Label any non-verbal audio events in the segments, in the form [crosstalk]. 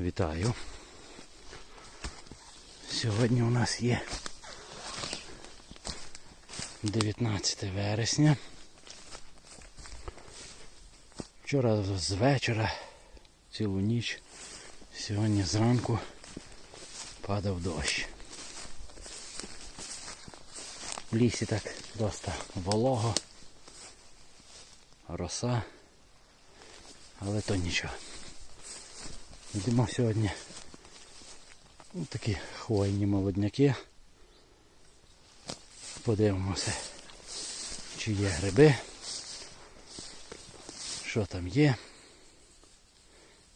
Вітаю. Сьогодні у нас є 19 вересня. Вчора з вечора, цілу ніч, сьогодні зранку падав дощ. В лісі так доста волого, роса, але то нічого. Йдемо сьогодні ну, такі хвойні молодняки. Подивимося, чи є гриби, що там є.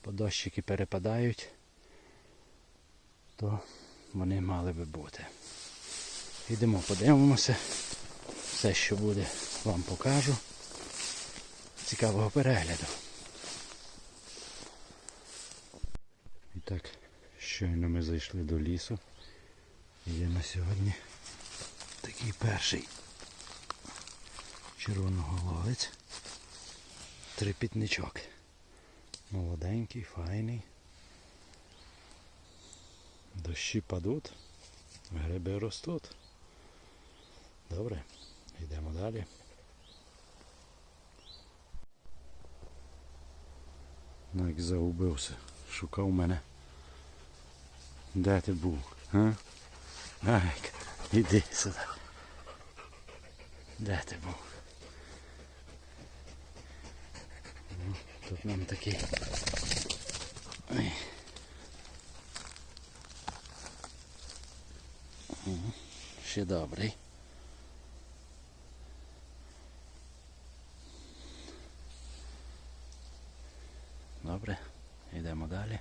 Подощики перепадають, то вони мали би бути. Йдемо подивимося. Все, що буде, вам покажу. Цікавого перегляду. Так, щойно ми зайшли до лісу. Є на сьогодні такий перший червоноголовець. Трипітничок. Молоденький, файний. Дощі падуть, гриби ростуть. Добре, йдемо далі. Ну, як загубився. Шукав мене. Де ти був? А? Айк, іди сюди. Де ти був? Ну, Тут нам такий. Ой. Ще добрий. Добре, йдемо далі.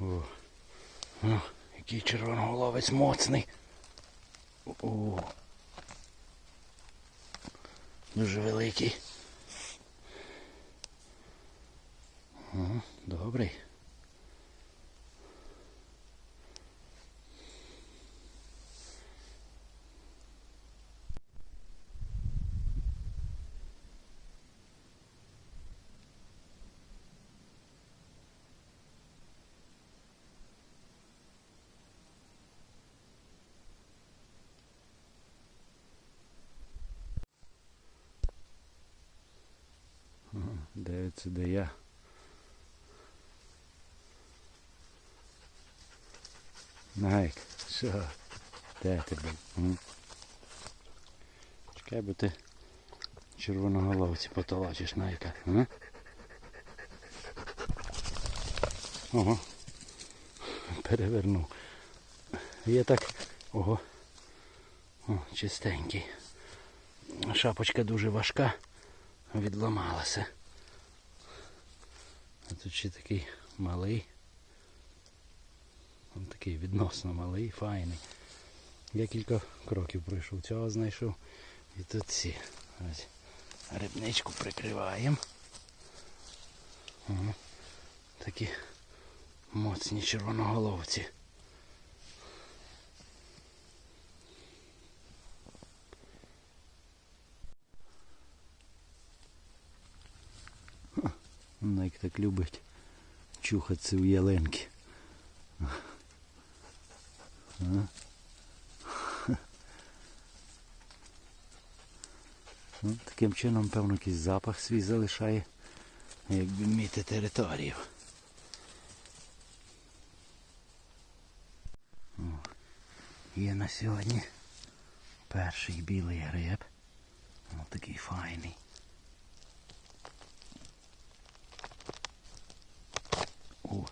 О, о, який червоноголовець моцний. О, дуже великий. О, добрий. Де це де я? Найк, що? Де був? Чекай, бо ти червоноголовці потолочиш Найка. Ого. Перевернув. Я так. Ого. О, чистенький. Шапочка дуже важка відламалася. Тут ще такий малий. Он такий відносно малий, файний. Я кілька кроків пройшов, цього знайшов. І тут ці. Ось рибничку прикриваємо. Такі моцні червоноголовці. Вона як так любить чухатися у ялинки. Ну, таким чином, певно, якийсь запах свій залишає, якби вміти територію. О, є на сьогодні перший білий гриб. Ось такий файний. О,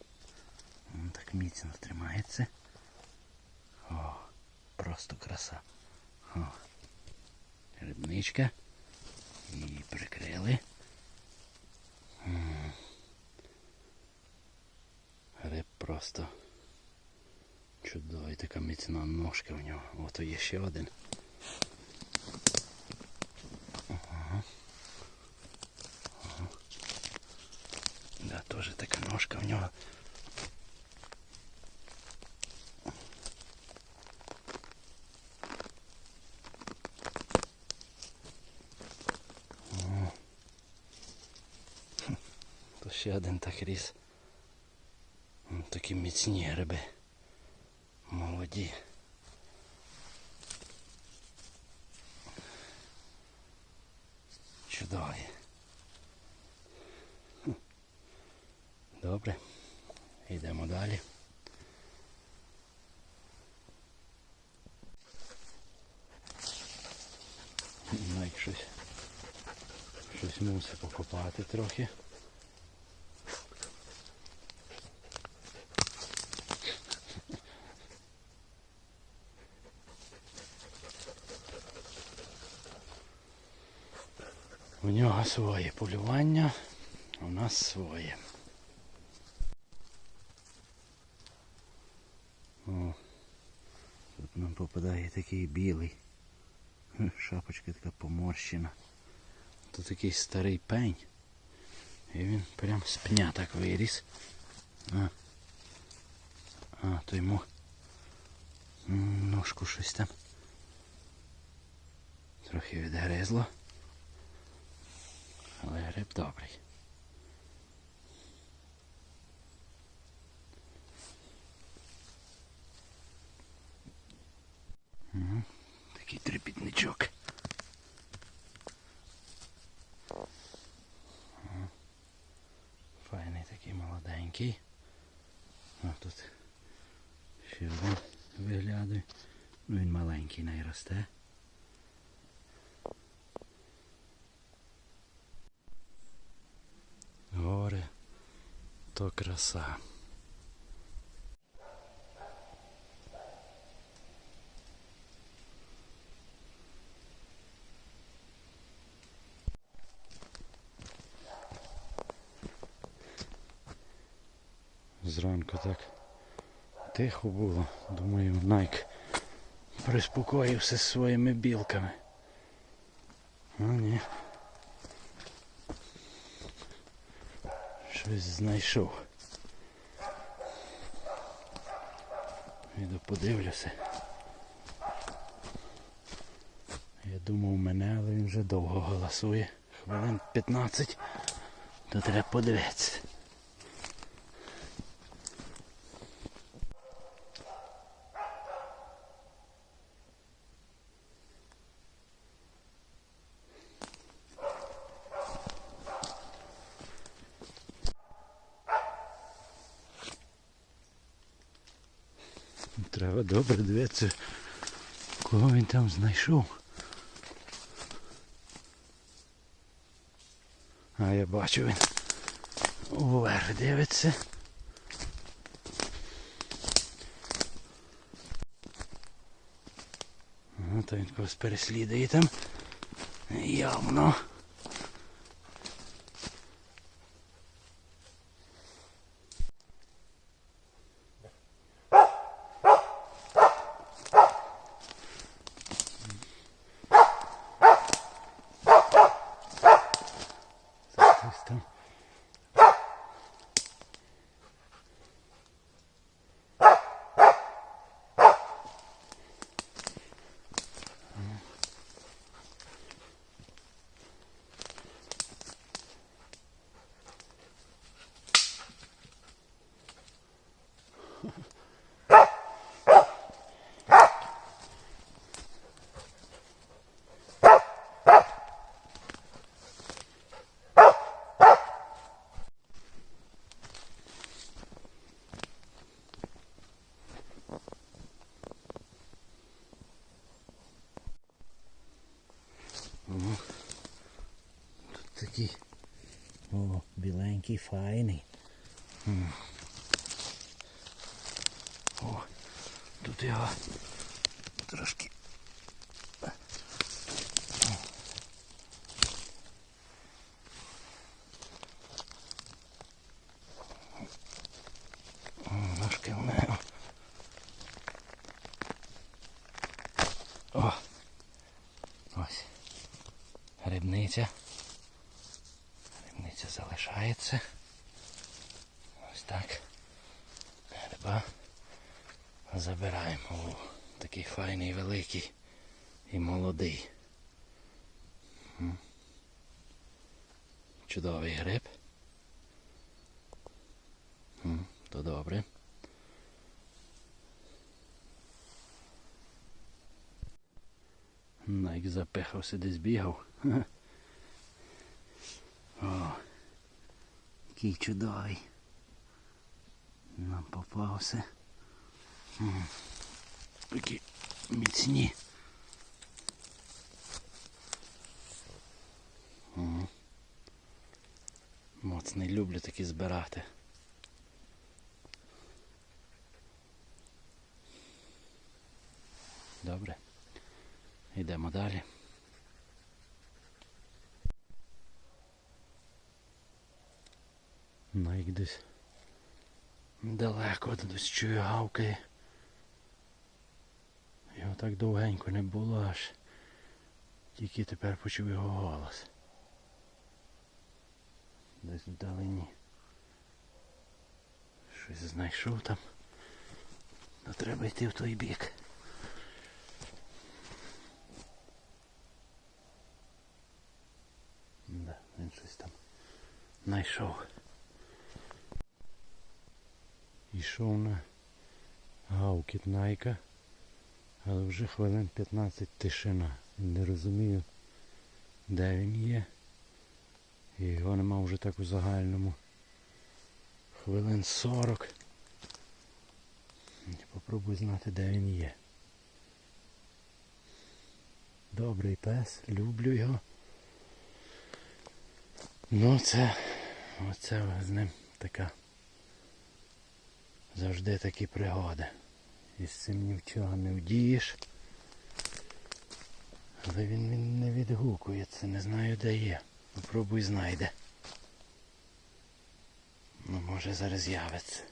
міцно тримається. О, просто краса. О, рибничка. Її прикрили. Риб просто чудовий, така міцна ножка в нього. Ото є ще один. Ага. Ага. Да, теж така ножка в нього. Ще один так ріс. Такі міцні гриби. Молоді. Чудові. Добре. Йдемо далі. Навіть щось, щось мусить покопати трохи. У нього своє полювання, у нас своє. О, тут нам попадає такий білий. Шапочка така поморщена. Тут якийсь старий пень. І він прям з пня так виріс. А, а то йому ножку щось там. Трохи відгризло. Але гриб добрий. Такий трепітничок. Файний такий молоденький. А тут ще один виглядає. Ну він маленький не то краса. Зранку так тихо було. Думаю, Найк приспокоївся зі своїми білками. А ні. Щось знайшов. Іду подивлюся. Я думав мене, але він вже довго голосує. Хвилин 15. То треба подивитися. Треба добре дивитися, кого він там знайшов. А я бачу він уверх дивиться. Ну, то він когось переслідує там. Явно. Хтось там. О, тут такий. О, біленький, файний. О, тут його трошки. О, Ножки в нього. О! Ось. Грибниця. Грибниця залишається. Ось так. Гриба забираємо. О, такий файний, великий і молодий. Чудовий гриб. То добре. Найк запихався десь бігав. [laughs] О, який чудовий. Нам попався. Такі міцні. М. Моцний люблю такі збирати. Добре. Йдемо далі. Найк десь далеко десь чую гавкає. Так довгенько не було аж. Тільки тепер почув його голос. Десь вдалині. Щось знайшов там. Ну треба йти в той бік. Да, він щось там знайшов. Йшов на гавкіт найка, але вже хвилин 15 тишина. Не розумію, де він є. І його нема вже так у загальному. Хвилин 40. Попробуй знати, де він є. Добрий пес, люблю його. Ну це, оце з ним така завжди такі пригоди. І з цим нічого не вдієш. Але він, він не відгукується, не знаю де є. Попробуй знайде. Ну може зараз з'явиться.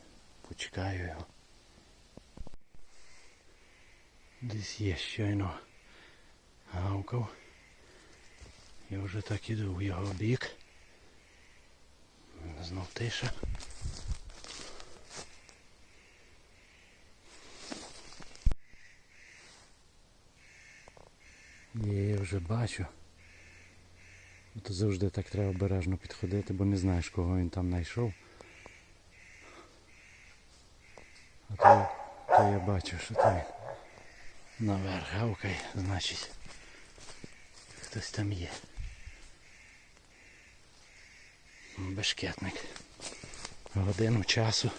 Почекаю його. Десь є щойно гавкав. Я вже так іду в його бік. Знов тиша. Я її вже бачу. То завжди так треба обережно підходити, бо не знаєш, кого він там знайшов. А то, то я бачу, що той наверх гавкає, значить хтось там є. Бешкетник. Годину часу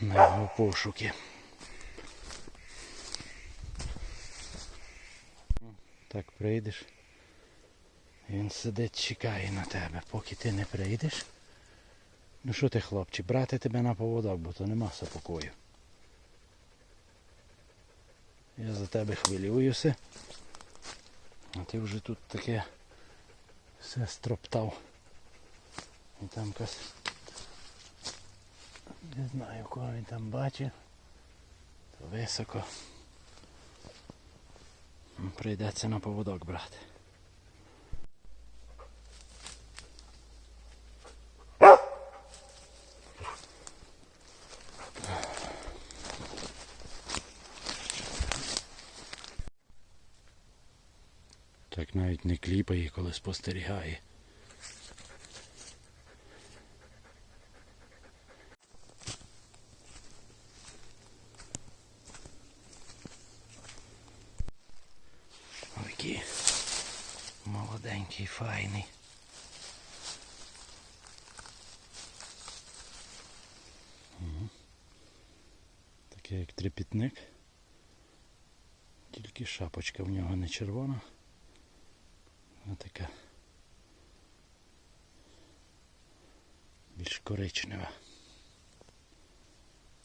на його пошуки. Так прийдеш. Він сидить, чекає на тебе, поки ти не прийдеш. Ну що ти, хлопче, брати тебе на поводок, бо то нема сапокою. Я за тебе хвилююся. А ти вже тут таке все строптав. І там якась... Не знаю, кого він там бачив. То високо. Прийдеться на поводок брати. Так навіть не кліпає, коли спостерігає. Ой, який молоденький, файний. Мгм. Такий як трепітник. Тільки шапочка в нього не червона. А така більш коричнева.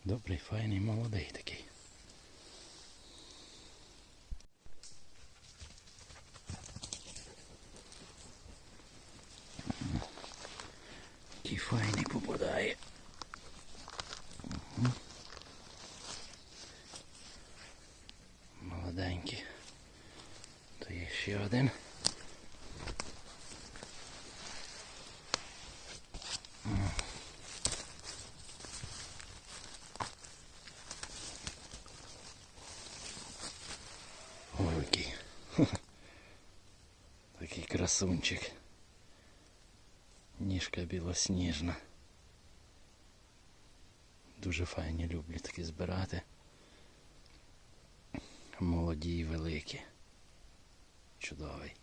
Добрий, файний, молодий такий. Який файний попадає. Мгм. Молоденький. Є ще один. М. Ой. [laughs] Такий красунчик. Ніжка білосніжна. Дуже файні, люблю такі збирати. Молоді і великі. Чудовий.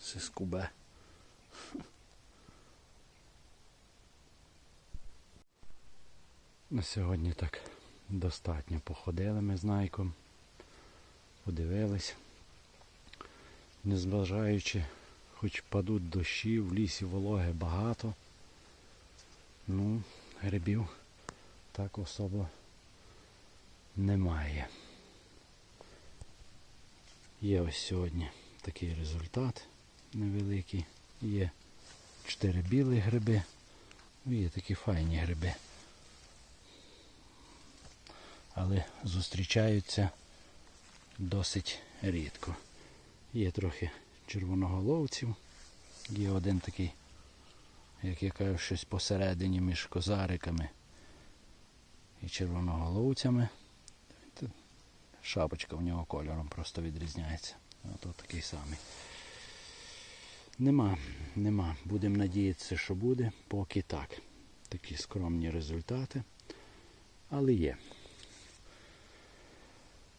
Це скубе. На сьогодні так достатньо походили ми з Найком, подивились. Незважаючи, хоч падуть дощі, в лісі вологи багато. Ну, грибів так особо немає. Є ось сьогодні такий результат невеликий. Є 4 білі гриби, ну, є такі файні гриби. Але зустрічаються досить рідко. Є трохи червоноголовців, є один такий, як я кажу, щось посередині між козариками і червоноголовцями. Шапочка в нього кольором просто відрізняється. Ото такий самий. Нема, нема. Будемо надіятися, що буде, поки так. Такі скромні результати. Але є.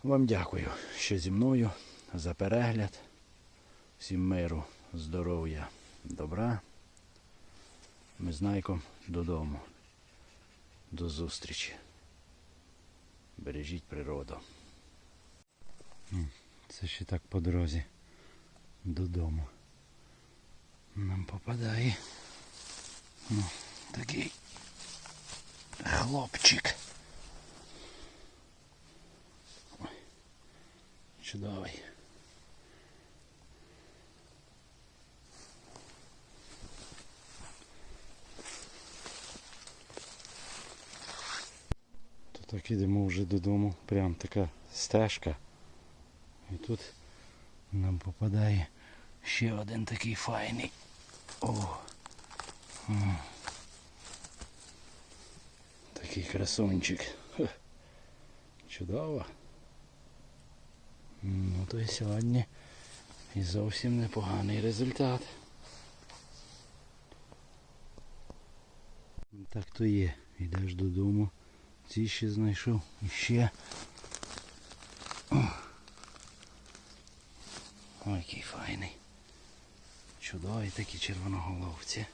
Вам дякую, що зі мною за перегляд. Всім миру, здоров'я, добра. Ми з Найком додому. До зустрічі. Бережіть природу. Це ще так по дорозі додому. Нам попадає ну, такий хлопчик. Ой, Чудовий. Так ідемо вже додому. Прям така стежка. І тут нам попадає ще один такий файний. О! Такий красунчик. Чудово. Ну то і сьогодні і зовсім непоганий результат. Так то є. Йдеш додому. Ці ще знайшов. І ще. Ой, який файний. Чудові такі червоноголовці.